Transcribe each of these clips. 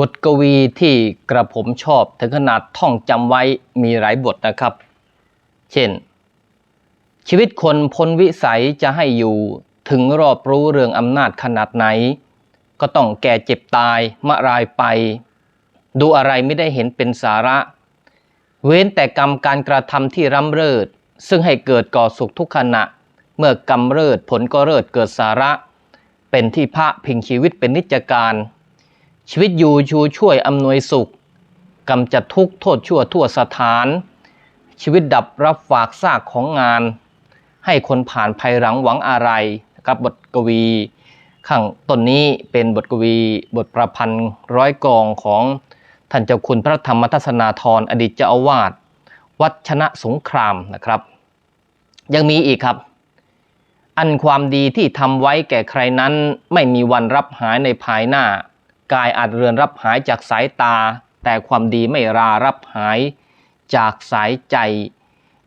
บทกวีที่กระผมชอบถึงขนาดท่องจำไว้มีหลายบทนะครับ เช่น ชีวิตคนพ้นวิสัยจะให้อยู่ถึงรอบรู้เรื่องอำนาจขนาดไหน ก็ต้องแก่เจ็บตายมะรายไป ดูอะไรไม่ได้เห็นเป็นสาระ เว้นแต่กรรมการกระทำที่ร่ำเริด ซึ่งให้เกิดก่อสุขทุกขณะ เมื่อกรรมเริดผลก็เริดเกิดสาระ เป็นที่พระพิงชีวิตเป็นนิจการ ชีวิตอยู่ชูช่วยอำนวยสุขกำจัดทุกโทษชั่วทั่วสถาน ชีวิตดับรับฝากซากของงาน ให้คนผ่านภัยหลังหวังอะไรนะครับบทกวีข้างต้นนี้เป็นบทกวีบทประพันธ์ร้อยกองของท่านเจ้าคุณพระธรรมทัศนาธรอดีตเจ้าอาวาสวัชนะสงครามนะครับ ยังมีอีกครับ อันความดีที่ทำไว้แก่ใครนั้นไม่มีวันรับหายในภายหน้า กายอาจเรือนรับหายจากสายตา แต่ความดีไม่รารับหายจากสายใจ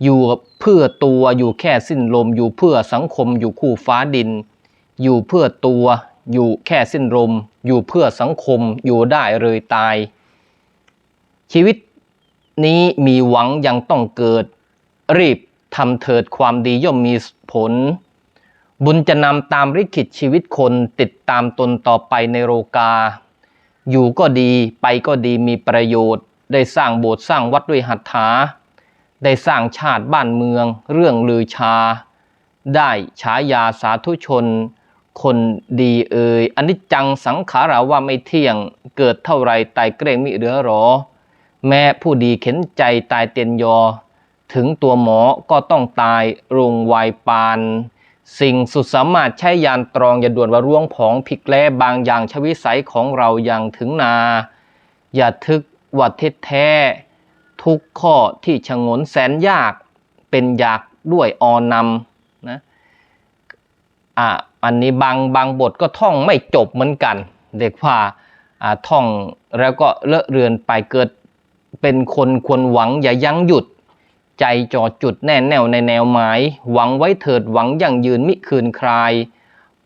อยู่เพื่อตัวอยู่แค่สิ้นลม อยู่เพื่อสังคมอยู่คู่ฟ้าดิน อยู่เพื่อตัวอยู่แค่สิ้นลม อยู่เพื่อสังคมอยู่ได้เลยตาย ชีวิตนี้มีหวังยังต้องเกิด รีบทำเถิดความดีย่อมมีผล บุญจะนำตามริขิตชีวิตคนติดตามตนต่อไปในโรกา อยู่ก็ดีไปก็ดีมีประโยชน์ ได้สร้างโบสถ์สร้างวัดด้วยหัตถา ได้สร้างชาติบ้านเมือง เรื่องลือชา ได้ฉายาสาธุชน คนดีเอ่ยอนิจจังสังขาราว่าไม่เที่ยงเกิดเท่าไรตายเกรงมิเหลือหรอ แม้ผู้ดีเข็นใจตายเตียนยอ ถึงตัวหมอก็ต้องตายโรงวายปาน สิ่งสุดสามารถใช้ยานตรองอย่าด่วนว่าร่วงผองผิกแลบางอย่างชวิสัยของเราอย่างถึงนา อย่าทึกว่าเท็จแท้ ทุกข้อที่ชงนแสนยากเป็นอยากด้วยออนำนะอะอันนี้บางบางบทก็ท่องไม่จบเหมือนกัน เด็กว่าอ่าท่องแล้วก็เลอะเรือนไปเกิดเป็นคนควรหวังอย่ายั้งหยุด ใจจอดจุดแน่แน่วในแนวหมาย หวังไว้เถิดหวังอยั่งยืนมิคืนคลาย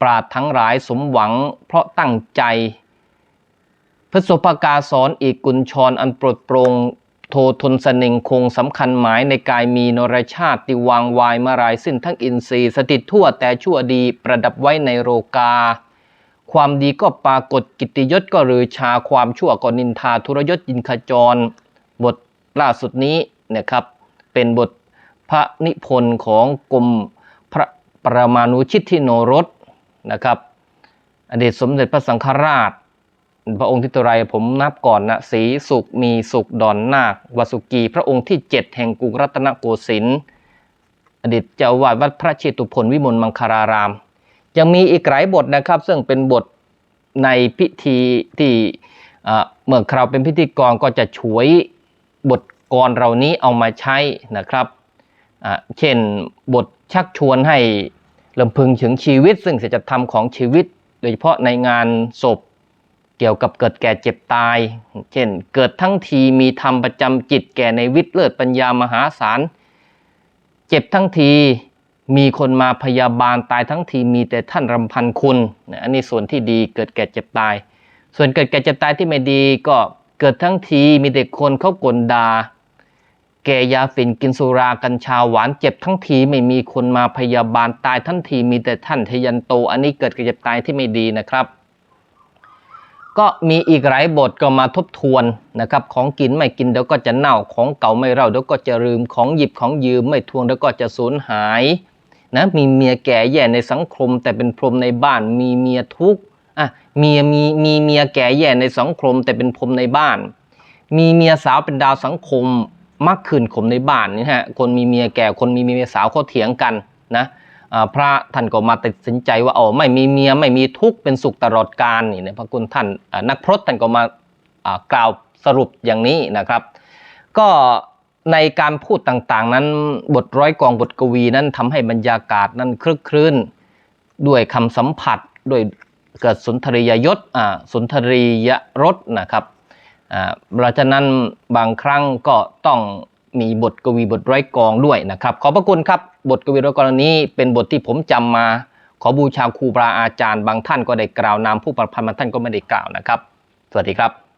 ปราดทั้งหลายสมหวังเพราะตั้งใจพระสุภกาสอนอีกกุญชรอันปรดปรงโททนสนิงคงสำคัญหมายในกายมีนรชาติติวางวายมารายสิ้นทั้งอินทรีย์สถิตทั่วแต่ชั่วดีประดับไว้ในโรกา ความดีก็ปรากฏกิตติยศก็รือชาความชั่วก็นินทาทุรยศยินขจร บทล่าสุดนี้นะครับ เป็นบทพระนิพนธ์ของกรมพระประมาณุชิตทิโนรสนะครับ อดีตสมเด็จพระสังฆราช พระองค์ที่ตัวไรผมนับก่อนนะสีสุขมีสุขดอนนาควสุกีพระองค์ที่เจ็ดแห่งกรุงรัตนโกสินทร์อดีตเจ้าวาสวัดพระเชตุพนวิมลมังคาราราม ยังมีอีกหลายบทนะครับ ซึ่งเป็นบทในพิธีที่เมื่อคราวเป็นพิธีกรก็จะฉวยบท กรเหล่านี้เอามาใช้นะครับ เช่นบทชักชวนให้ลำพึงถึงชีวิต ซึ่งจะทำของชีวิต โดยเฉพาะในงานศพเกี่ยวกับเกิดแก่เจ็บตาย เช่น เกิดทั้งทีมีธรรมประจำจิตแก่ในวิทย์เลิศปัญญามหาศาล เจ็บทั้งทีมีคนมาพยาบาลตายทั้งทีมีแต่ท่านรำพันคุณนะอันนี้ส่วนที่ดีเกิดแก่เจ็บตาย ส่วนเกิดแก่เจ็บตายที่ไม่ดีก็เกิดทั้งทีมีแต่คนเขากลดา แก่ยาฝิ่นกินสุรากัญชาหวานเจ็บทั้งทีไม่มีคนมาพยาบาลตายทั้งทีมีแต่ท่านทยันโต อันนี้เกิดแก่เจ็บตายที่ไม่ดีนะครับ ก็มีอีกหลายบทก็มาทบทวนนะครับของกินไม่กินเดี๋ยวก็จะเน่าของเก่าไม่เล่าเดี๋ยวก็จะลืมของหยิบของยืมไม่ทวงเดี๋ยวก็จะสูญหายนะมีเมียแก่แย่ในสังคม แต่เป็นพรหมในบ้านมีเมียทุกอะเมียมีมีเมียแก่แย่ในสังคม แต่เป็นพรหมในบ้าน มีเมียสาวเป็นดาวสังคม มักขืนขมในบ้านนี่ฮะคนมีเมียแก่คนมีเมียสาวเขาเถียงกันนะพระท่านก็มาตัดสินใจว่าอ๋อไม่มีเมียไม่มีทุกข์เป็นสุขตลอดกาลนี่นะพระคุณท่านนักพรตท่านก็มากล่าวสรุปอย่างนี้นะครับ ก็ในการพูดต่างๆ นั้นบทร้อยกองบทกวีนั้นทำให้บรรยากาศนั้นคลึกครื้นด้วยคำสัมผัสด้วยเกิดสุนทรียยศอ่าสุนทรียรสนะครับ เพราะฉะนั้นบางครั้งก็ต้องมีบทกวีบทร้อยกองด้วยนะครับ ขอบพระคุณครับ บทกวีร้อยกองนี้เป็นบทที่ผมจำมา ขอบูชาครูบาอาจารย์ บางท่านก็ได้กล่าวนามผู้ประพันธ์บางท่านก็ไม่ได้กล่าวนะครับ สวัสดีครับ